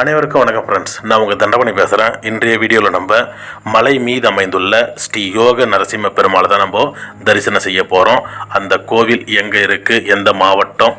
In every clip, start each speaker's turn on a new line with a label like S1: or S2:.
S1: அனைவருக்கும் வணக்கம் ஃப்ரெண்ட்ஸ் நான் உங்கள் தண்டபணி இன்றைய வீடியோவில் நம்ம மலை மீது அமைந்துள்ள ஸ்ரீ யோக நரசிம்ம பெருமாளை தான் நம்ம தரிசனம் செய்ய போகிறோம் அந்த கோவில் எங்கே இருக்குது எந்த மாவட்டம்?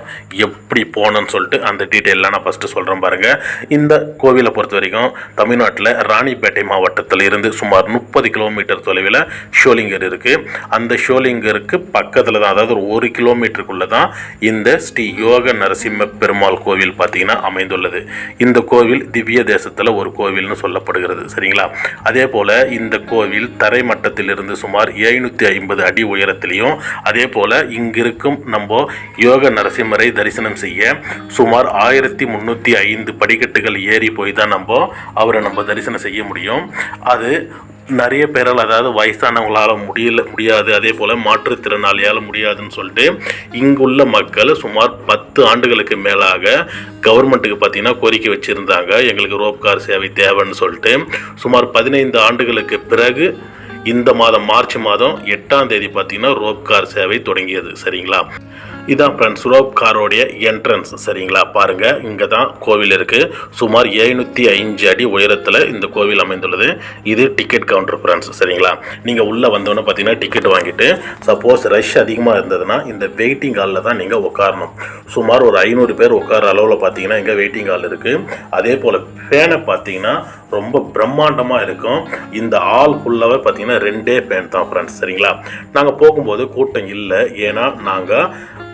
S1: எப்படி போகணும்னு சொல்லிட்டு அந்த டீட்டெயிலாம் நான் ஃபஸ்ட்டு சொல்கிறேன் பாருங்கள் இந்த கோவிலை பொறுத்த வரைக்கும் தமிழ்நாட்டில் ராணிப்பேட்டை மாவட்டத்தில் இருந்து சுமார் முப்பது கிலோமீட்டர் தொலைவில் ஷோலிங்கர் இருக்குது அந்த ஷோலிங்கருக்கு பக்கத்தில் தான் அதாவது ஒரு ஒரு கிலோமீட்டருக்குள்ளே தான் இந்த ஸ்ரீ யோக நரசிம்ம பெருமாள் கோவில் பார்த்தீங்கன்னா அமைந்துள்ளது. இந்த கோவில் திவ்ய தேசத்தில் ஒரு கோவில்னு சொல்லப்படுகிறது. சரிங்களா? அதே போல் இந்த கோவில் தரை மட்டத்திலிருந்து சுமார் எழுநூற்றி ஐம்பது அடி உயரத்திலையும் அதே போல் இங்கிருக்கும் நம்ம யோக நரசிம்மரை தரிசனம் செய்ய சுமார் ஆயிரத்தி முந்நூற்றி ஐந்து படிக்கட்டுகள் ஏறி போய் தான் நம்ம அவரை நம்ம தரிசனம் செய்ய முடியும். அது நிறைய பேரால் அதாவது வயசானவங்களால் முடியல முடியாது. அதே போல் மாற்றுத்திறனாளியால் முடியாதுன்னு சொல்லிட்டு இங்குள்ள மக்கள் சுமார் பத்து ஆண்டுகளுக்கு மேலாக கவர்மெண்ட்டுக்கு பார்த்தீங்கன்னா கோரிக்கை வச்சுருந்தாங்க. எங்களுக்கு ரோப் கார் சேவை தேவைன்னு சொல்லிட்டு. சுமார் பதினைந்து ஆண்டுகளுக்கு பிறகு இந்த மாதம் மார்ச் மாதம் எட்டாம் தேதி பார்த்தீங்கன்னா ரோப் கார் சேவை தொடங்கியது. சரிங்களா? இதான் ஃப்ரெண்ட்ஸ் ரோப் காரோடைய என்ட்ரன்ஸ் சரிங்களா? பாருங்கள் இங்கே தான் கோவில் இருக்குது சுமார் எழுநூற்றி அஞ்சு அடி உயரத்தில் இந்த கோவில் அமைந்துள்ளது. இது டிக்கெட் கவுண்டர் ஃப்ரெண்ட்ஸ் சரிங்களா? நீங்கள் உள்ளே வந்தோன்னே பார்த்தீங்கன்னா டிக்கெட் வாங்கிட்டு சப்போஸ் ரஷ் அதிகமாக இருந்ததுன்னா இந்த வெயிட்டிங் ஹாலில் தான் நீங்கள் உட்காரணும் சுமார் ஒரு ஐநூறு பேர் உட்கார அளவில் பார்த்தீங்கன்னா இங்கே வெயிட்டிங் ஹால் இருக்குது அதே போல் ஃபேனை பார்த்தீங்கன்னா ரொம்ப பிரம்மாண்டமாக இருக்கும். இந்த ஆள் ஃபுல்லாகவே பார்த்தீங்கன்னா ரெண்டே ஃபேன் தான் ஃப்ரெண்ட்ஸ் சரிங்களா? நாங்கள் போகும்போது கூட்டம் இல்லை. ஏன்னா நாங்கள்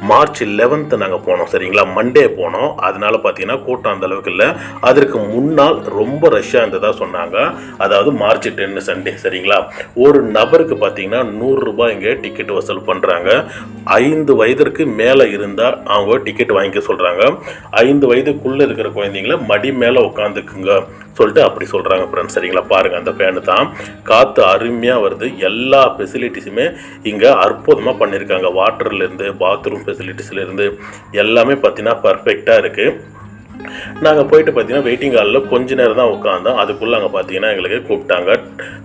S1: மார்ச் லெவன்த்து நாங்கள் போனோம் சரிங்களா? மண்டே போனோம். அதனால் பார்த்தீங்கன்னா கூட்டம் அந்தளவுக்கு இல்லை. அதற்கு முன்னால் ரொம்ப ரஷ்ஷாக இருந்ததாக சொன்னாங்க. அதாவது மார்ச் டென்னு சண்டே சரிங்களா? ஒரு நபருக்கு பார்த்தீங்கன்னா நூறுரூபா இங்கே டிக்கெட் வசூல் பண்ணுறாங்க ஐந்து வயதிற்கு மேலே இருந்தால் அவங்க டிக்கெட் வாங்கிக்க சொல்கிறாங்க ஐந்து வயதுக்குள்ளே இருக்கிற குழந்தைங்கள மடி மேலே உட்காந்துக்குங்க சொல்லிட்டு அப்படி சொல்கிறாங்க ஃப்ரெண்ட்ஸ் சரிங்களா? பாருங்கள் அந்த ஃபேனு தான் காற்று அருமையாக வருது. எல்லா ஃபெசிலிட்டிஸுமே இங்கே அற்புதமாக பண்ணியிருக்காங்க வாட்டர்லேருந்து பாத்ரூம் ஃபெசிலிட்டிஸ்லேருந்து எல்லாமே பார்த்தீங்கன்னா பர்ஃபெக்டாக இருக்குது நாங்கள் போயிட்டு பார்த்தீங்கன்னா வெயிட்டிங் ஹாலில் கொஞ்ச நேரம் தான் உட்காந்தோம் அதுக்குள்ளே அங்கே பார்த்தீங்கன்னா எங்களுக்கு கூப்பிட்டாங்க.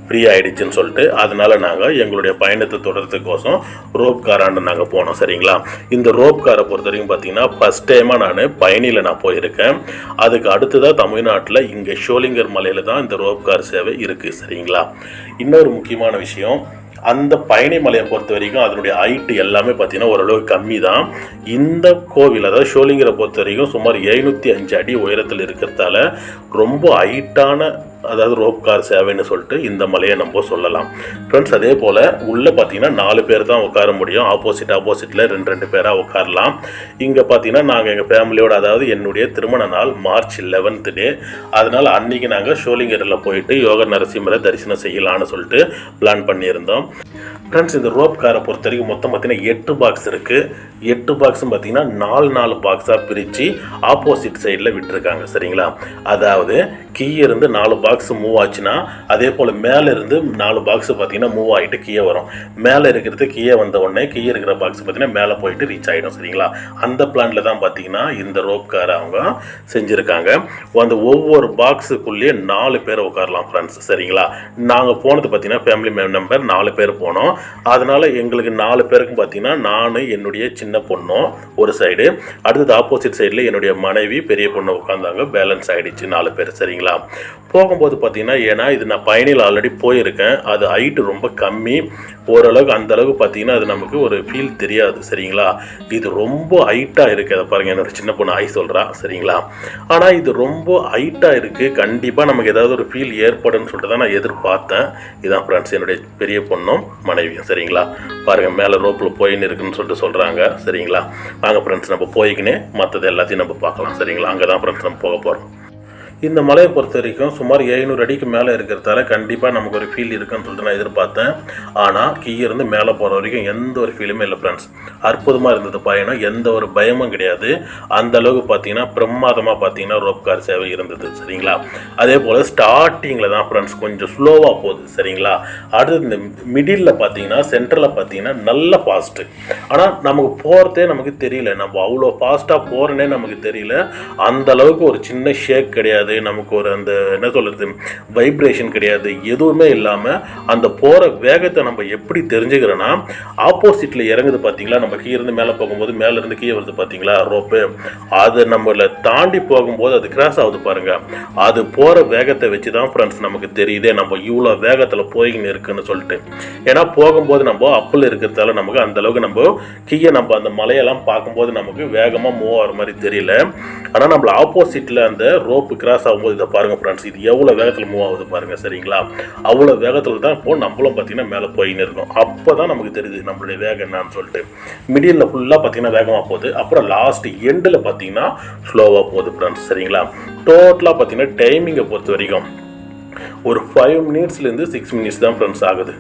S1: ஃப்ரீ ஆகிடுச்சின்னு சொல்லிட்டு அதனால் நாங்கள் எங்களுடைய பயணத்தை தொடர்றதுக்கோசம் ரோப் காராண்டு நாங்கள் போனோம் சரிங்களா? இந்த ரோப் காரை பொறுத்த வரைக்கும் பார்த்தீங்கன்னா ஃபஸ்ட் டைமாக நான் பயணியில் நான் போயிருக்கேன். அதுக்கு அடுத்ததாக தமிழ்நாட்டில் இங்கே ஷோலிங்கர் மலையில் தான் இந்த ரோப் கார் சேவை இருக்குது சரிங்களா? இன்னொரு முக்கியமான விஷயம் அந்த பயணி மலையை பொறுத்த வரைக்கும் அதனுடைய ஹைட்டு எல்லாமே பார்த்தீங்கன்னா ஓரளவு கம்மி தான் இந்த கோவில் அதாவது ஷோலிங்கரை பொறுத்த வரைக்கும் சுமார் எழுநூற்றி அஞ்சு அடி உயரத்தில் இருக்கிறதால ரொம்ப ஹைட்டான அதாவது ரோப் கார் சேவைன்னு சொல்லிட்டு இந்த மலையை நம்ம சொல்லலாம். ஃப்ரெண்ட்ஸ் அதே போல் உள்ளே பார்த்தீங்கன்னா நாலு பேர் தான் உட்கார முடியும். ஆப்போசிட் ஆப்போசிட்டில் ரெண்டு ரெண்டு பேராக உட்காரலாம். இங்கே பார்த்தீங்கன்னா நாங்கள் எங்கள் ஃபேமிலியோட அதாவது என்னுடைய திருமண நாள் மார்ச் லெவன்த் டே. அதனால் அன்றைக்கி நாங்கள் ஷோலிங்கரில் போயிட்டு யோக நரசிம்மரை தரிசனம் செய்யலான்னு சொல்லிட்டு பிளான் பண்ணியிருந்தோம். ஃப்ரெண்ட்ஸ் இந்த ரோப் காரை பொறுத்த வரைக்கும் மொத்தம் பார்த்தீங்கன்னா எட்டு பாக்ஸ் இருக்குது எட்டு பாக்ஸும் பார்த்தீங்கன்னா நாலு நாலு பாக்ஸாக பிரித்து ஆப்போசிட் சைடில் விட்டுருக்காங்க. சரிங்களா? அதாவது கீழே இருந்து நாலு பாக்ஸ் மூவ் ஆச்சுன்னா அதே போல் மேலே இருந்து நாலு பாக்ஸ் பார்த்தீங்கன்னா மூவ் ஆகிட்டு கீழே வரும். மேலே இருக்கிறது கீழே வந்த உடனே கீழே இருக்கிற பாக்ஸ் பார்த்தீங்கன்னா மேலே போயிட்டு ரீச் ஆகிடும் சரிங்களா? அந்த பிளானில் தான் பார்த்தீங்கன்னா இந்த ரோப் காரை அவங்க செஞ்சுருக்காங்க. அந்த ஒவ்வொரு பாக்ஸுக்குள்ளேயே நாலு பேர் உட்காரலாம் ஃப்ரெண்ட்ஸ் சரிங்களா? நாங்கள் போனது பார்த்தீங்கன்னா ஃபேமிலி மெம்பர் நாலு பேர் போனோம். அதனால் எங்களுக்கு நாலு பேருக்கும் பார்த்தீங்கன்னா நான் என்னுடைய சின்ன பொண்ணும் ஒரு சைடு அடுத்தது ஆப்போசிட் சைடில் என்னுடைய மனைவி பெரிய பொண்ணு உட்காந்தாங்க பேலன்ஸ் ஆகிடுச்சு நாலு பேர் சரிங்களா? போகும்போது பார்த்தீங்கன்னா ஏன்னா இது நான் பயணியில் ஆல்ரெடி போயிருக்கேன். அது ஹைட்டு ரொம்ப கம்மி. ஓரளவுக்கு அந்த அளவுக்கு பார்த்தீங்கன்னா அது நமக்கு ஒரு ஃபீல் தெரியாது. சரிங்களா? இது ரொம்ப ஹைட்டாக இருக்குது அதை பாருங்கள் என்னோட சின்ன பொண்ணு ஆய் சொல்கிறா சரிங்களா? ஆனால் இது ரொம்ப ஹைட்டாக இருக்குது கண்டிப்பாக நமக்கு ஏதாவது ஒரு ஃபீல் ஏற்படும்னு சொல்லிட்டு தான் நான் எதிர்பார்த்தேன். இதான் ஃப்ரெண்ட்ஸ் என்னுடைய பெரிய பொண்ணும் மனைவியும். சரிங்களா? பாருங்கள் மேலே ரோப்பில் போயின்னு இருக்குன்னு சொல்லிட்டு சொல்கிறாங்க சரிங்களா? வாங்க ஃப்ரெண்ட்ஸ் நம்ம போய்க்கினே மற்றது எல்லாத்தையும் நம்ம பார்க்கலாம். சரிங்களா? அங்கே தான் ஃப்ரெண்ட்ஸ் நம்ம போக போகிறோம் இந்த மலையை பொறுத்த வரைக்கும் சுமார் எழுநூறு அடிக்கு மேலே இருக்கிறதால கண்டிப்பாக நமக்கு ஒரு ஃபீல் இருக்குன்னு சொல்லிட்டு நான் எதிர்பார்த்தேன். ஆனால் கீழிருந்து மேலே போகிற வரைக்கும் எந்த ஒரு ஃபீலுமே இல்லை ஃப்ரெண்ட்ஸ் அற்புதமாக இருந்தது பயணம். எந்த ஒரு பயமும் கிடையாது. அந்த அளவுக்கு பார்த்தீங்கன்னா பிரமாதமாக பார்த்தீங்கன்னா ரோப் கார் சேவை இருந்தது. சரிங்களா? அதே போல் ஸ்டார்டிங்கில் தான் ஃப்ரெண்ட்ஸ் கொஞ்சம் ஸ்லோவாக போகுது. சரிங்களா? அடுத்து இந்த மிடில் பார்த்தீங்கன்னா சென்டரில் பார்த்தீங்கன்னா நல்ல ஃபாஸ்ட்டு ஆனால் நமக்கு போகிறதே நமக்கு தெரியல. நம்ம அவ்வளோ ஃபாஸ்ட்டாக போகிறனே நமக்கு தெரியல. அந்த அளவுக்கு ஒரு சின்ன ஷேக் கிடையாது. நமக்கு ஒரு அந்த என்ன சொல்கிறது வைப்ரேஷன் கிடையாது. எதுவுமே இல்லாமல் அந்த போகிற வேகத்தை நம்ம எப்படி தெரிஞ்சுக்கிறோன்னா ஆப்போசிட்டில் இறங்குது பார்த்தீங்களா நம்ம கீழே இருந்து மேலே போகும்போது மேலேருந்து கீழே வருது பார்த்தீங்களா ரோப்பு. அது நம்மளை தாண்டி போகும்போது அது கிராஸ் ஆகுது பாருங்க. அது போகிற வேகத்தை வச்சு தான் ஃப்ரெண்ட்ஸ் நமக்கு தெரியுதே நம்ம இவ்வளோ வேகத்தில் போய்கின்னு இருக்குன்னு சொல்லிட்டு. ஏன்னா போகும்போது நம்ம அப்பில் இருக்கிறதால நமக்கு அந்தளவுக்கு நம்ம கீழே நம்ம அந்த மலையெல்லாம் பார்க்கும்போது நமக்கு வேகமாக மூவ் ஆகிற மாதிரி தெரியல. ஆனால் நம்மள ஆப்போசிட்டில் அந்த ரோப்பு கிராஸ் ஆகும்போது இதை பாருங்க ஃப்ரெண்ட்ஸ். இது எவ்வளோ வேகத்தில் மூவ் ஆகுது பாருங்க சரிங்களா? அவ்வளோ வேகத்தில் தான் இப்போ நம்மளும் பார்த்தீங்கன்னா மேலே போயின்னு இருக்கோம். அப்போ தான் நமக்கு தெரியுது நம்மளுடைய வேகம் என்னன்னு சொல்லிட்டு. மிடியில் ஃபுல்லாக பார்த்தீங்கன்னா வேகமாக போகுது. அப்புறம் லாஸ்ட் எண்டில் பார்த்தீங்கன்னா ஸ்லோவாக போகுது ஃப்ரெண்ட்ஸ் சரிங்களா? டோட்டலாக பார்த்தீங்கன்னா டைமிங்கை பொறுத்த வரைக்கும் ஒரு ஃபைவ் மினிட்ஸ்லேருந்து சிக்ஸ் மினிட்ஸ் தான் ஃப்ரெண்ட்ஸ் ஆகுது.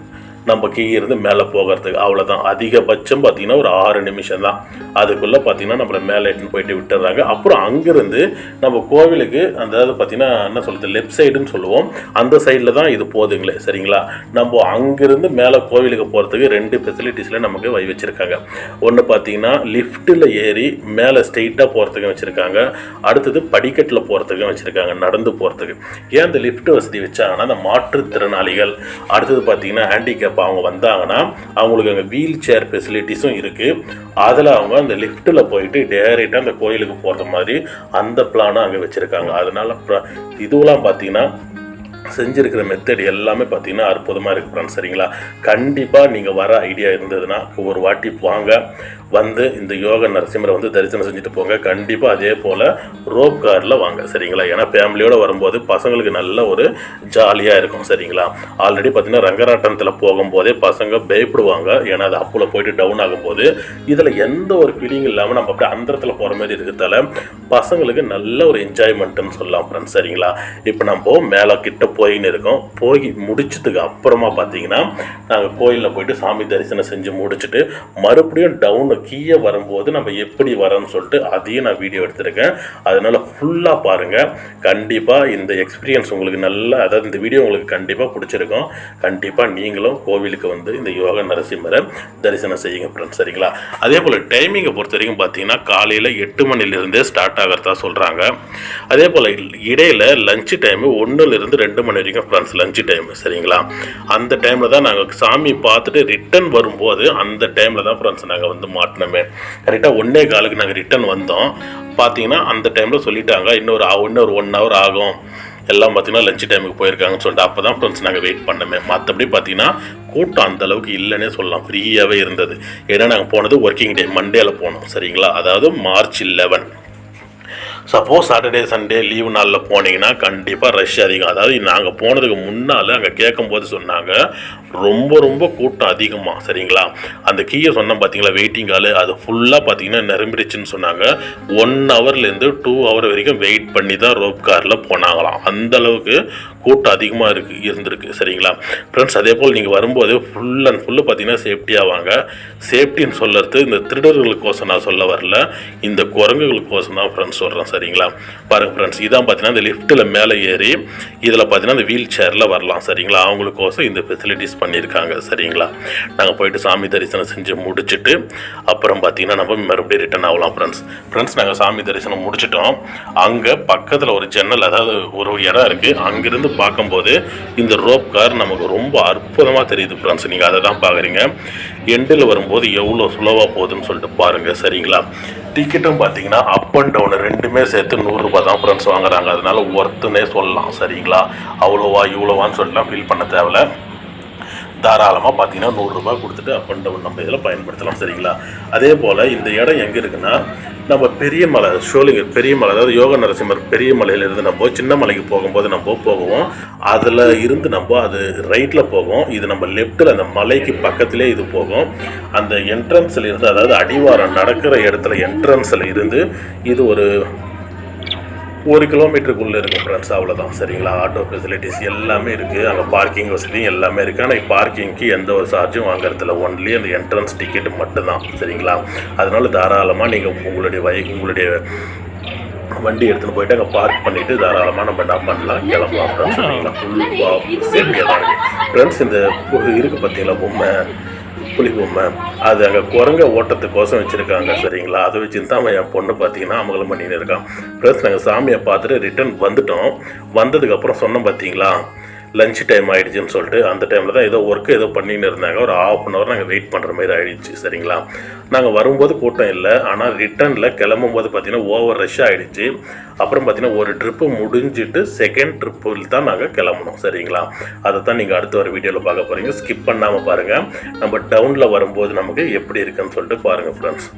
S1: நம்ம கீழே இருந்து மேலே போகிறதுக்கு அவ்வளோதான் அதிகபட்சம் பார்த்தீங்கன்னா ஒரு ஆறு நிமிஷம் தான் அதுக்குள்ளே பார்த்தீங்கன்னா நம்மளை மேலே எட்டுன்னு போயிட்டு விட்டுறாங்க. அப்புறம் அங்கேருந்து நம்ம கோவிலுக்கு அந்த அதாவது பார்த்தீங்கன்னா என்ன சொல்கிறது லெஃப்ட் சைடுன்னு சொல்லுவோம். அந்த சைடில் தான் இது போகுதுங்களே சரிங்களா? நம்ம அங்கேருந்து மேலே கோவிலுக்கு போகிறதுக்கு ரெண்டு ஃபெசிலிட்டிஸில் நமக்கு வை வச்சுருக்காங்க. ஒன்று பார்த்தீங்கன்னா லிஃப்ட்டில் ஏறி மேலே ஸ்ட்ரெயிட்டாக போகிறதுக்கு வச்சுருக்காங்க. அடுத்தது படிக்கட்டில் போகிறதுக்கும் வச்சுருக்காங்க நடந்து போகிறதுக்கு ஏன் அந்த லிஃப்ட் வசதி வச்சாங்கன்னா அந்த மாற்றுத்திறனாளிகள் அடுத்தது பார்த்தீங்கன்னா ஹேண்டிகேப் அவங்க வந்தாங்கன்னா அவங்களுக்கு அங்கே வீல் சேர் ஃபெசிலிட்டிஸும் இருக்குது அதில் அவங்க அந்த லிஃப்ட்டில் போயிட்டு டேரெக்டாக அந்த கோயிலுக்கு போகிற மாதிரி அந்த பிளானும் அங்கே வச்சுருக்காங்க. அதனால் ப்ர- இதுவெல்லாம் பார்த்தீங்கன்னா செஞ்சிருக்கிற மெத்தட் எல்லாமே பார்த்தீங்கன்னா அற்புதமாக இருக்குது ஃப்ரெண்ட்ஸ் சரிங்களா? கண்டிப்பாக நீங்கள் வர ஐடியா இருந்ததுன்னா ஒரு வாட்டி வாங்க. வந்து இந்த யோக நரசிம்மரை வந்து தரிசனம் செஞ்சுட்டு போங்க. கண்டிப்பாக அதே போல் ரோப் காரில் வாங்க. சரிங்களா? ஏன்னா ஃபேமிலியோடு வரும்போது பசங்களுக்கு நல்ல ஒரு ஜாலியாக இருக்கும். சரிங்களா? ஆல்ரெடி பார்த்தீங்கன்னா ரங்கராட்டனத்தில் போகும்போதே பசங்க பயப்படுவாங்க. ஏன்னா அது அப்பில் போயிட்டு டவுன் ஆகும்போது இதில் எந்த ஒரு ஃபீலிங் இல்லாமல் நம்ம அப்படியே அந்தரத்தில் போகிற மாதிரி இருக்கிறதால பசங்களுக்கு நல்ல ஒரு என்ஜாய்மெண்ட்டுன்னு சொல்லலாம் ஃப்ரெண்ட்ஸ் சரிங்களா? இப்போ நம்ம மேலே கிட்ட போயின்னு இருக்கோம். போய் முடிச்சதுக்கு அப்புறமா பார்த்தீங்கன்னா நாங்கள் கோயிலில் போயிட்டு சாமி தரிசனம் செஞ்சு முடிச்சுட்டு மறுபடியும் டவுனு கீழே வரும்போது நம்ம எப்படி வரோம்னு சொல்லிட்டு அதையும் நான் வீடியோ எடுத்திருக்கேன். அதனால் ஃபுல்லாக பாருங்கள் கண்டிப்பாக இந்த எக்ஸ்பீரியன்ஸ் உங்களுக்கு நல்லா அதாவது இந்த வீடியோ உங்களுக்கு கண்டிப்பாக பிடிச்சிருக்கும். கண்டிப்பாக நீங்களும் கோவிலுக்கு வந்து இந்த யோக நரசிம்மரை தரிசனம் செய்யுங்க ஃப்ரெண்ட்ஸ் சரிங்களா? அதே போல் டைமிங்கை பொறுத்த வரைக்கும் பார்த்தீங்கன்னா காலையில் எட்டு மணிலேருந்தே ஸ்டார்ட் ஆகிறதா சொல்கிறாங்க அதே போல் இடையில் லஞ்சு டைமு ஒன்றுலேருந்து ரெண்டு மணி வரைக்கும் ஃப்ரெண்ட்ஸ் லஞ்சு டைம் சரிங்களா? அந்த டைமில் தான் நாங்கள் சாமி பார்த்துட்டு ரிட்டன் வரும்போது அந்த டைமில் தான் ஃப்ரெண்ட்ஸ் நாங்கள் வந்து மாட்டினோமே. கரெக்டாக ஒன்றே காலுக்கு நாங்கள் ரிட்டர்ன் வந்தோம். பார்த்தீங்கன்னா அந்த டைமில் சொல்லிட்டாங்க இன்னொரு இன்னொரு ஒன் ஹவர் ஆகும். எல்லாம் பார்த்தீங்கன்னா லஞ்ச் டைமுக்கு போயிருக்காங்கன்னு சொல்லிட்டு அப்போ தான் ஃப்ரெண்ட்ஸ் நாங்கள் வெயிட் பண்ணோமே. மற்றபடி பார்த்தீங்கன்னா கூட்டம் அந்த அளவுக்கு இல்லைன்னே சொல்லலாம். ஃப்ரீயாகவே இருந்தது. ஏன்னா நாங்கள் போனது ஒர்க்கிங் டே மண்டேல போனோம் சரிங்களா? அதாவது March 11 suppose Saturday Sunday leave நாளில் போனீங்கன்னா கண்டிப்பாக ரஷ் அதிகம். அதாவது நாங்கள் போனதுக்கு முன்னால் அங்கே கேட்கும்போது சொன்னாங்க ரொம்ப ரொம்ப கூட்டம் அதிகமாக சரிங்களா? அந்த கீயை சொன்னோம் பார்த்தீங்களா வெயிட்டிங் ஹாலு அது ஃபுல்லாக பார்த்தீங்கன்னா நிரம்பிடுச்சுன்னு சொன்னாங்க. ஒன் ஹவர்லேருந்து டூ ஹவர் வரைக்கும் வெயிட் பண்ணி தான் ரோப் காரில் போனாங்களாம். அந்த அளவுக்கு கூட்டம் அதிகமாக இருக்கு இருந்திருக்கு. சரிங்களா? ஃப்ரெண்ட்ஸ் அதே போல் நீங்கள் வரும்போது ஃபுல் அண்ட் ஃபுல்லு பார்த்தீங்கன்னா சேஃப்டியாக வாங்க. சேஃப்டின்னு சொல்கிறது இந்த திருடர்களுக்கோசம் நான் சொல்ல வரல. இந்த குரங்குகளுக்கோசம் தான் ஃப்ரெண்ட்ஸ் சொல்கிறேன் சரிங்களா? பாருங்கள் ஃப்ரெண்ட்ஸ் இதான் பார்த்தீங்கன்னா இந்த லிஃப்ட்டில் மேலே ஏறி இதில் பார்த்தீங்கன்னா இந்த வீல் சேரில் வரலாம் சரிங்களா? அவங்களுக்கோசம் இந்த ஃபெசிலிட்டிஸ் பண்ணியிருக்காங்க சரிங்களா? நாங்கள் போயிட்டு சாமி தரிசனம் செஞ்சு முடிச்சுட்டு அப்புறம் பார்த்தீங்கன்னா நம்ம மறுபடியும் ரிட்டர்ன் ஆகலாம் ஃப்ரெண்ட்ஸ் ஃப்ரெண்ட்ஸ் நாங்கள் சாமி தரிசனம் முடிச்சிட்டோம். அங்கே பக்கத்தில் ஒரு ஜன்னல் அதாவது ஒரு இடம் இருக்குது அங்கேருந்து பார்க்கும்போது இந்த ரோப் கார் நமக்கு ரொம்ப அற்புதமாக தெரியுது ஃப்ரெண்ட்ஸ் நீங்கள் அதை தான் பார்க்குறீங்க. எண்டில் வரும்போது எவ்வளோ சுலவாக போகுதுன்னு சொல்லிட்டு பாருங்கள் சரிங்களா? டிக்கெட்டும் பார்த்தீங்கன்னா அப் அண்ட் டவுன் ரெண்டுமே சேர்த்து நூறுரூபா தான் ஃப்ரெண்ட்ஸ் வாங்குறாங்க. அதனால ஒர்த்துனே சொல்லலாம் சரிங்களா? அவ்வளோவா இவ்வளோவான்னு சொல்லலாம் ஃபீல் பண்ண தேவையில்ல. தாராளமாக பார்த்தீங்கன்னா நூறுரூபா கொடுத்துட்டு அப் அண்ட் டவுன் நம்ம இதில் பயன்படுத்தலாம் சரிங்களா? அதே போல் இந்த இடம் எங்கே இருக்குன்னா நம்ம பெரிய மலை ஷோலிங்கர் பெரிய மலை அதாவது யோக நரசிம்மர் பெரிய மலையிலேருந்து நம்ம சின்ன மலைக்கு போகும்போது நம்ம போவோம். அதில் இருந்து நம்ம அது ரைட்டில் போகும் இது நம்ம லெஃப்ட்டில் அந்த மலைக்கு பக்கத்திலே இது போகும். அந்த என்ட்ரன்ஸில் இருந்து அதாவது அடிவாரம் நடக்கிற இடத்துல என்ட்ரன்ஸில் இருந்து இது ஒரு ஒரு கிலோமீட்டருக்குள்ளே இருக்கும் ஃப்ரெண்ட்ஸ் அவ்வளோதான் சரிங்களா? ஆட்டோ ஃபெசிலிட்டிஸ் எல்லாமே இருக்குது அங்கே பார்க்கிங் வசதியும் எல்லாமே இருக்குது ஆனால் பார்க்கிங்க்கு எந்த ஒரு சார்ஜும் வாங்குறதில்ல. ஒன்லி அந்த என்ட்ரன்ஸ் டிக்கெட் மட்டும்தான். சரிங்களா? அதனால தாராளமாக நீங்கள் உங்களுடைய வை உங்களுடைய வண்டி எடுத்துன்னு போயிட்டு அங்கே பார்க் பண்ணிவிட்டு தாராளமாக நம்ம என்ன பண்ணலாம்? கிளம்பலாம் ஃப்ரெண்ட்ஸ் சரிங்களா? ஃபுல் சேஃப்டியாக தான் இருக்குது ஃப்ரெண்ட்ஸ் இந்த இருக்குது பார்த்தீங்களா பொம்மை. புலி பொம்மை அது அங்கே குரங்க ஓட்டத்துக்கோசம் வச்சுருக்காங்க சரிங்களா? அதை வச்சு தான் அவன் என் பொண்ணு பார்த்தீங்கன்னா அமங்கலம் பண்ணின்னு இருக்கான். ப்ளஸ் நாங்கள் சாமியை பார்த்துட்டு ரிட்டர்ன் வந்துட்டோம். வந்ததுக்கப்புறம் சொன்னோம் பார்த்தீங்களா லஞ்ச் டைம் ஆகிடுச்சின்னு சொல்லிட்டு அந்த டைமில் தான் ஏதோ ஒர்க்கு ஏதோ பண்ணின்னு இருந்தாங்க. ஒரு ஆஃப் அன் ஹவர் நாங்கள் வெயிட் பண்ணுற மாதிரி ஆகிடுச்சு சரிங்களா? நாங்கள் வரும்போது கூட்டம் இல்லை. ஆனால் ரிட்டர்னில் கிளம்பும் போது பார்த்தீங்கன்னா ஓவர் ரஷ் ஆகிடுச்சு அப்புறம் பார்த்தீங்கன்னா ஒரு ட்ரிப்பு முடிஞ்சிட்டு செகண்ட் ட்ரிப்பில் தான் நாங்கள் கிளம்பணும் சரிங்களா? அதை தான் நீங்கள் அடுத்த ஒரு வீடியோவில் பார்க்க போகிறீங்க ஸ்கிப் பண்ணாமல் பாருங்கள் நம்ம டவுனில் வரும்போது நமக்கு எப்படி இருக்குன்னு சொல்லிட்டு பாருங்கள் ஃப்ரெண்ட்ஸ்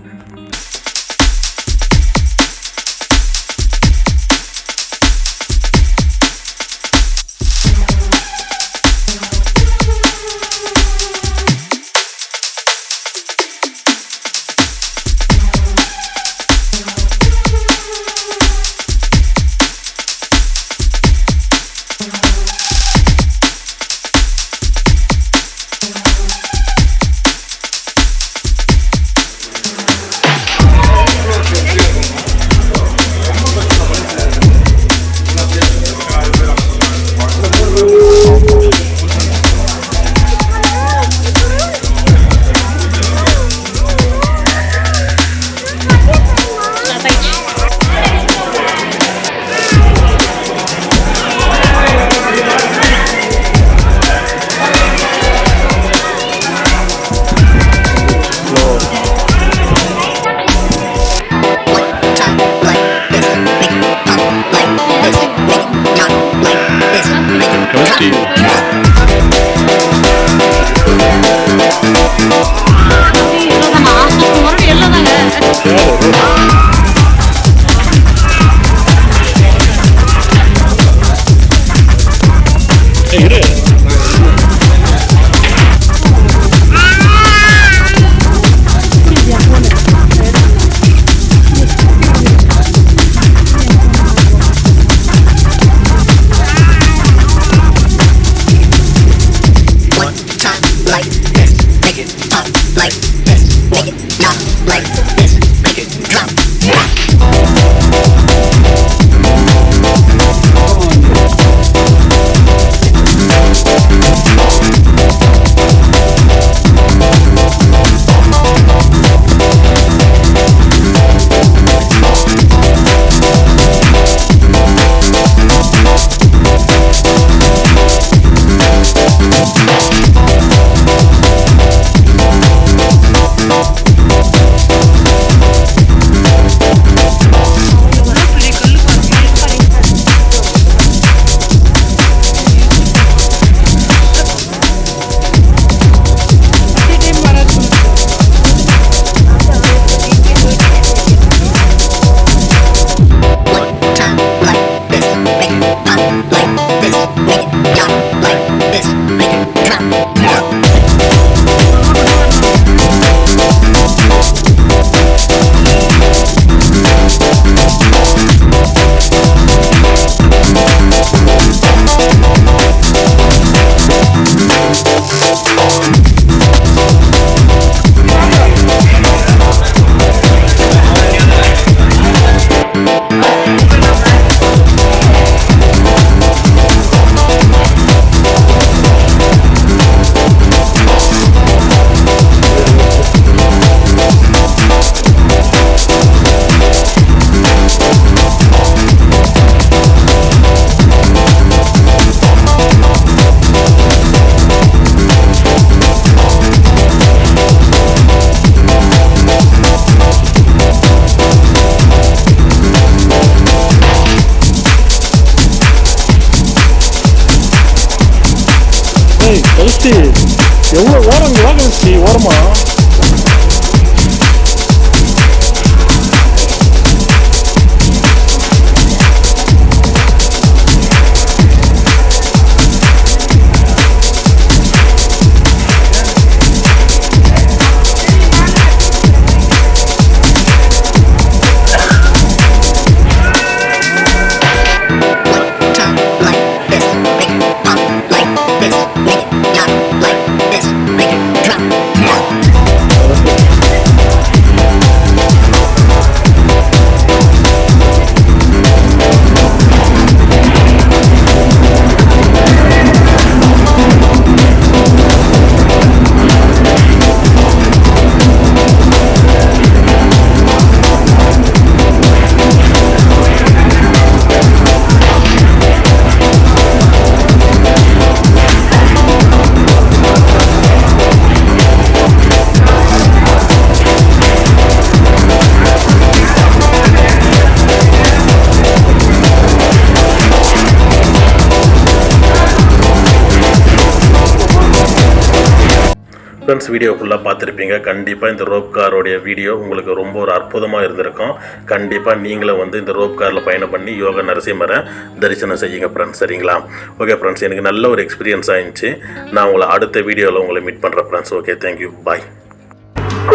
S1: ஃப்ரெண்ட்ஸ் வீடியோ பார்த்துருப்பீங்க. கண்டிப்பாக இந்த ரோப் காரோடைய வீடியோ உங்களுக்கு ரொம்ப ஒரு அற்புதமாக இருந்திருக்கும். கண்டிப்பாக நீங்களும் வந்து இந்த ரோப் காரில் பயணம் பண்ணி யோக நரசிம்மரை தரிசனம் செய்யுங்க ஃப்ரெண்ட்ஸ் சரிங்களா? ஓகே ஃப்ரெண்ட்ஸ் எனக்கு நல்ல ஒரு எக்ஸ்பீரியன்ஸ் ஆயிடுச்சு. நான் உங்களை அடுத்த வீடியோவில் உங்களை மீட் பண்ணுறேன் ஃப்ரெண்ட்ஸ் ஓகே தேங்க்யூ பாய்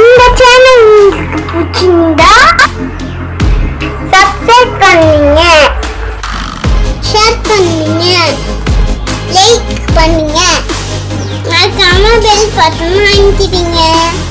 S2: இந்த சேனல் உங்களுக்கு பிடிச்சிருந்தா சப்ஸ்கிரைப் பண்ணுங்க. ஷேர் பண்ணுங்க. லைக் பண்ணுங்க. மறக்காம பெல் பட்டன்